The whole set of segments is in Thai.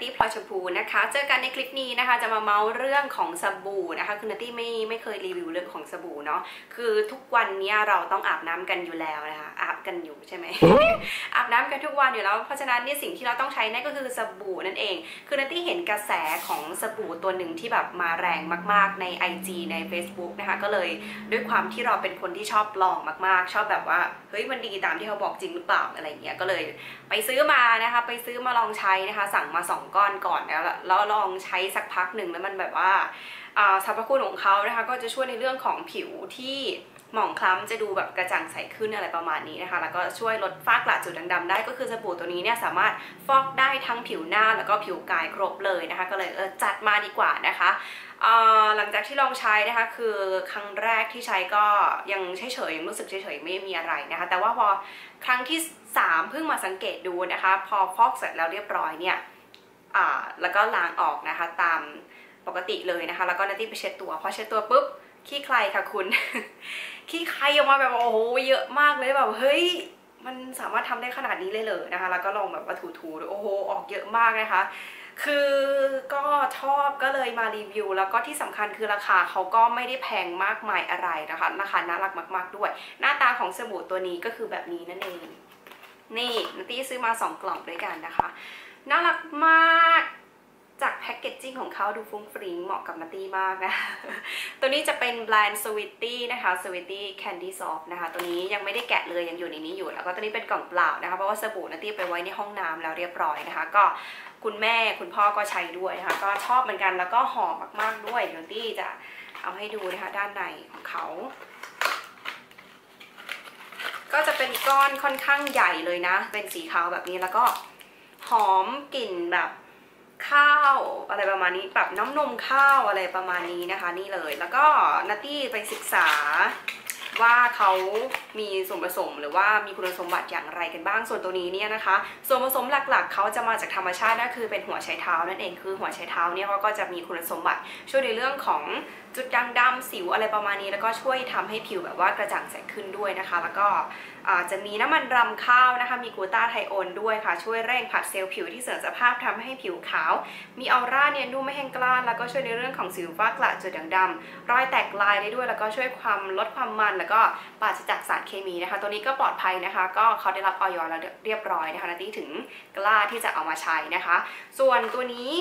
ตี้พลอยชมพูนะคะ เจอกันในคลิปนี้นะคะ จะมาเมาส์เรื่องของสบู่นะคะ คือนัตตี้ไม่ไม่เคยรีวิวเรื่องของสบู่เนาะ คือทุกวันนี้เราต้องอาบน้ำกันอยู่แล้วนะคะ อาบกันอยู่ใช่ไหม อาบน้ำกันทุกวันอยู่แล้ว เพราะฉะนั้นเนี่ยสิ่งที่เราต้องใช้นั่นก็คือสบู่นั่นเอง คือนัตตี้เห็นกระแสของสบู่ตัวหนึ่งที่แบบมาแรงมาก ๆ ใน IG ใน Facebook นะคะ ก็เลยด้วยความที่เราเป็นคนที่ชอบลองมาก ๆ ชอบแบบว่า เฮ้ย มันดีตามที่เขาบอกจริงหรือเปล่าอะไรเงี้ย ก็เลยไปซื้อมานะคะ ไปซื้อมาลองใช้นะคะ สั่งมา2ก้อนก่อนแล้วแล้วลองใช้สักพักหนึ่งแล้วมันแบบว่าสรรพคุณของเขานะคะก็จะช่วยในเรื่องของผิวที่หมองคล้ำจะดูแบบกระจ่างใสขึ้นอะไรประมาณนี้นะคะ แล้วก็ช่วยลดฝ้ากระจุดด่างๆได้ก็คือสบู่ตัวนี้เนี่ยสามารถฟอกได้ทั้งผิวหน้าแล้วก็ผิวกายครบเลยนะคะ ก็เลยเออจัดมาดีกว่านะคะหลังจากที่ลองใช้นะคะคือครั้งแรกที่ใช้ก็ยังเฉยๆยังรู้สึกเฉยๆไม่มีอะไรนะคะ แต่ว่าพอครั้งที่ 3 เพิ่งมาสังเกตดูนะคะ พอฟอกเสร็จแล้วเรียบร้อยเนี่ย แล้วก็ล้างออกนะคะตามปกติเลยนะคะ แล้วก็นาตี้ไปเช็ดตัวพอเช็ดตัวปุ๊บขี้ใครค่ะคุณ ขี้ใครออกมาแบบโอ้โหเยอะมากเลยแบบเฮ้ยมันสามารถทำได้ขนาดนี้เลยเลยนะคะ แล้วก็ลองแบบว่าถูๆโอ้โหออกเยอะมากนะคะ คือก็ชอบก็เลยมารีวิว แล้วก็ที่สำคัญคือราคาเขาก็ไม่ได้แพงมากมายอะไรนะคะราคาน่ารักมาก ๆด้วย หน้าตาของสบู่ตัวนี้ก็คือแบบนี้นั่นเอง นี่นัตตี้ซื้อมา 2 กล่องด้วยกันนะคะ น่ารักมากจากแพ็กเกจจิ้งของเขาดูฟุ้งฟริ้งเหมาะกับนัตตี้มากนะ ตัวนี้จะเป็นแบรนด์สวิตตี้นะคะสวิตตี้แคนดี้ซอฟนะคะ ตัวนี้ยังไม่ได้แกะเลยยังอยู่ในนี้อยู่ แล้วก็ตัวนี้เป็นกล่องเปล่านะคะ เพราะว่าสบู่นัตตี้ไปไว้ในห้องน้ำแล้วเรียบร้อยนะคะ ก็คุณแม่คุณพ่อก็ใช้ด้วยนะคะ ก็ชอบเหมือนกันแล้วก็หอมมากๆด้วยเดี๋ยวตี้จะเอาให้ดูนะคะด้านในของเขาก็จะเป็นก้อนค่อนข้างใหญ่เลยนะ เป็นสีขาวแบบนี้แล้วก็ หอมกลิ่นแบบข้าวอะไรประมาณนี้แบบน้ำนมข้าวอะไรประมาณนี้นะคะ นี่เลย แล้วก็นัตตี้ไปศึกษาว่าเขามีส่วนผสมหรือว่ามีคุณสมบัติอย่างไรกันบ้าง ส่วนตัวนี้เนี่ยนะคะ ส่วนผสมหลักๆ เขาจะมาจากธรรมชาตินั่นคือเป็นหัวไชเท้านั่นเองคือหัวไชเท้าเนี่ยก็จะมีคุณสมบัติช่วยในเรื่องของจุดด่างดำสิวอะไรประมาณนี้ แล้วก็ช่วยทำให้ผิวแบบว่ากระจ่างใสขึ้นด้วยนะคะ แล้วก็จะมีน้ำมันรำข้าวนะคะ มีกูต้าไทโอนด้วยค่ะ ช่วยเร่งผัดเซลล์ผิวที่เสื่อมสภาพทำให้ผิวขาว มีออร่าเนียนนุ่มไม่แห้งกร้านแล้วก็ช่วยในเรื่องของสิวฟ้ากระจุดด่างดำรอยแตกลายได้ด้วย แล้วก็ช่วยความลดความมัน แล้วก็ปราศจากสารเคมีนะคะ ตัวนี้ก็ปลอดภัยนะคะ ก็เขาได้รับออยอแล้วเรียบร้อยนะคะนาทีถึงกล้าที่จะเอามาใช้นะคะ ส่วนตัวนี้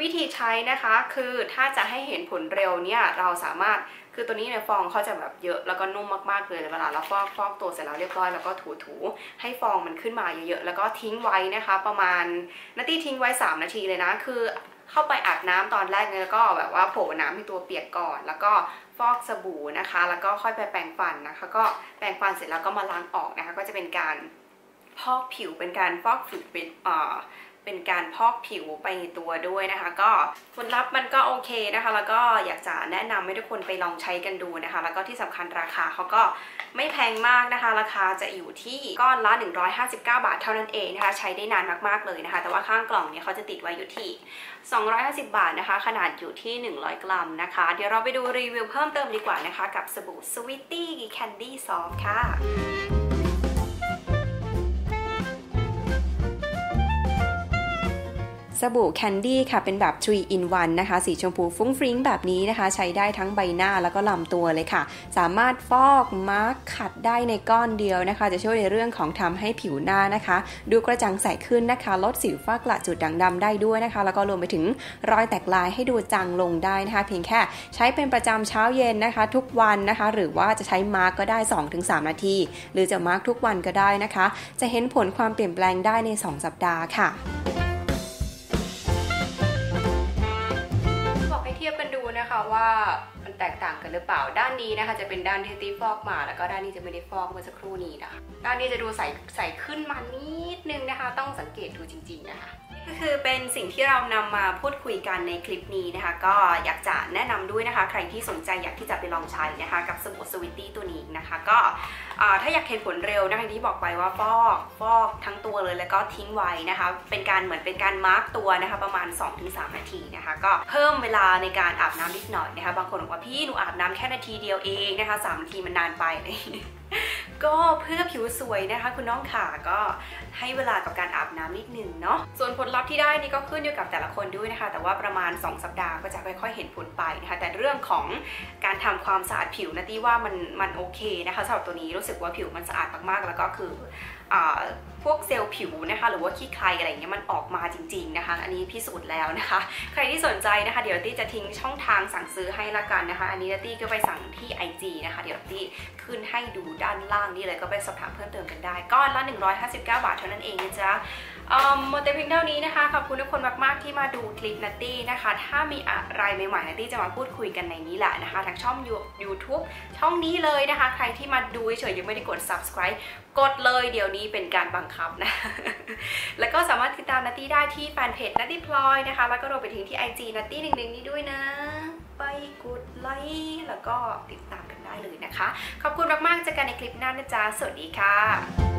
วิธีใช้นะคะคือถ้าจะให้เห็นผลเร็วเนี่ยเราสามารถ คือตัวนี้เนี่ยฟองเขาจะแบบเยอะแล้วก็นุ่มมากๆเลยเวลาเราฟอกฟอกตัวเสร็จแล้วเรียบร้อยแล้วก็ถูๆให้ฟองมันขึ้นมาเยอะๆแล้วก็ทิ้งไว้นะคะ ประมาณนาทีทิ้งไว้ 3 นาทีเลยนะ คือเข้าไปอาบน้ำตอนแรกเนี่ยก็แบบว่าโผล่น้ำให้ตัวเปียกก่อน แล้วก็ฟอกสบู่นะคะ แล้วก็ค่อยไปแปรงฟันนะคะ ก็แปรงฟันเสร็จแล้วก็มาล้างออกนะคะ ก็จะเป็นการพอกผิวเป็นการฟอกผิวเป็นอ่าเป็นการพอกผิวไปในตัวด้วยนะคะ ก็ผลลัพธ์มันก็โอเคนะคะ แล้วก็อยากจะแนะนำให้ทุกคนไปลองใช้กันดูนะคะ แล้วก็ที่สำคัญราคาเขาก็ไม่แพงมากนะคะ ราคาจะอยู่ที่ก้อนละ 159 บาทเท่านั้นเองนะคะ ใช้ได้นานมากๆเลยนะคะ แต่ว่าข้างกล่องเนี่ยเขาจะติดไว้อยู่ที่ 250 บาทนะคะ ขนาดอยู่ที่ 100 กรัมนะคะ เดี๋ยวเราไปดูรีวิวเพิ่มเติมดีกว่านะคะ กับสบู่ Sweetie Candy Soft ค่ะ สบู่แคนดี้ค่ะ เป็นแบบ 3 in 1 นะคะ สีชมพูฟุ้งฟริ้งแบบนี้นะคะ ใช้ได้ทั้งใบหน้าแล้วก็ลำตัวเลยค่ะ สามารถฟอกมาร์คขัดได้ในก้อนเดียวนะคะ จะช่วยในเรื่องของทำให้ผิวหน้านะคะ ดูกระจ่างใสขึ้นนะคะ ลดสิวฝ้ากระจุดด่างดำได้ด้วยนะคะ แล้วก็รวมไปถึงรอยแตกลายให้ดูจางลงได้นะคะ เพียงแค่ใช้เป็นประจำเช้าเย็นนะคะ ทุกวันนะคะ หรือว่าจะใช้มาร์กก็ได้ 2-3 นาที หรือจะมาร์กทุกวันก็ได้นะคะ จะเห็นผลความเปลี่ยนแปลงได้ใน 2 สัปดาห์ค่ะ pra แตกต่างกันหรือเปล่า ด้านนี้นะคะจะเป็นด้านที่ตีฟอกมา แล้วก็ด้านนี้จะไม่ได้ฟอกเมื่อสักครู่นี้นะคะ ด้านนี้จะดูใสใสขึ้นมานิดนึงนะคะ ต้องสังเกตดูจริง ๆ นะคะก็คือเป็นสิ่งที่เรานำมาพูดคุยกันในคลิปนี้นะคะ ก็อยากจะแนะนำด้วยนะคะ ใครที่สนใจอยากที่จะไปลองใช้นะคะ กับสบู่สวิตตี้ตัวนี้นะคะ ก็ถ้าอยากเห็นผลเร็วนะคะที่บอกไปว่าฟอกฟอกทั้งตัวเลยแล้วก็ทิ้งไว้นะคะ เป็นการเหมือนเป็นการมาร์กตัวนะคะ ประมาณ 2-3 นาทีนะคะ ก็เพิ่มเวลาในการอาบน้ำนิดหน่อยนะคะ บางคนบอกว่าพี่หนูอาบน้ำแค่นาทีเดียวเองนะคะสามนาทีมันนานไปเลย ก็เพื่อผิวสวยนะคะ คุณน้องขาก็ให้เวลากับการอาบน้ำนิดนึงเนาะส่วนผลลัพธ์ที่ได้นี่ก็ขึ้นอยู่กับแต่ละคนด้วยนะคะ แต่ว่าประมาณ 2 สัปดาห์ก็จะค่อยๆเห็นผลไปนะคะ แต่เรื่องของการทำความสะอาดผิวนะที่ว่ามันมันโอเคนะคะสำหรับตัวนี้รู้สึกว่าผิวมันสะอาดมากๆ แล้วก็คือพวกเซลล์ผิวนะคะ หรือว่าขี้ใครอะไรเงี้ยมันออกมาจริง ๆนะคะ อันนี้พิสูจน์แล้วนะคะ ใครที่สนใจนะคะ เดี๋ยวตี้จะทิ้งช่องทางสั่งซื้อให้ละกันนะคะ อันนี้ตี้ก็ไปสั่งที่ IG นะคะ เดี๋ยวตี้ขึ้นให้ดูด้านล่างนี่เลยก็ไปสอบถามเพิ่มเติมกันได้ก้อนละ 159 บาทเท่านั้นเองนะจ๊ะหมดแต่เพียงเท่านี้นะคะขอบคุณทุกคนมาก ๆ ที่มาดูคลิปนัตตี้นะคะ ถ้ามีอะไรใหม่ๆนัตตี้จะมาพูดคุยกันในนี้แหละนะคะทั้งช่อง YouTube ช่องนี้เลยนะคะ ใครที่มาดูเฉยยังไม่ได้กด subscribe กดเลยเดี๋ยวนี้เป็นการบังคับนะ แล้วก็สามารถติดตามนัตตี้ได้ที่แฟนเพจนัตตี้พลอยนะคะ แล้วก็รวมไปถึงที่ IG นัตตี้หนึ่งหนึ่งนี้ด้วยนะ ไปกดไลค์แล้วก็ติดตามกันได้เลยนะคะ ขอบคุณมากๆเจอกันในคลิปหน้านะจ๊ะ สวัสดีค่ะ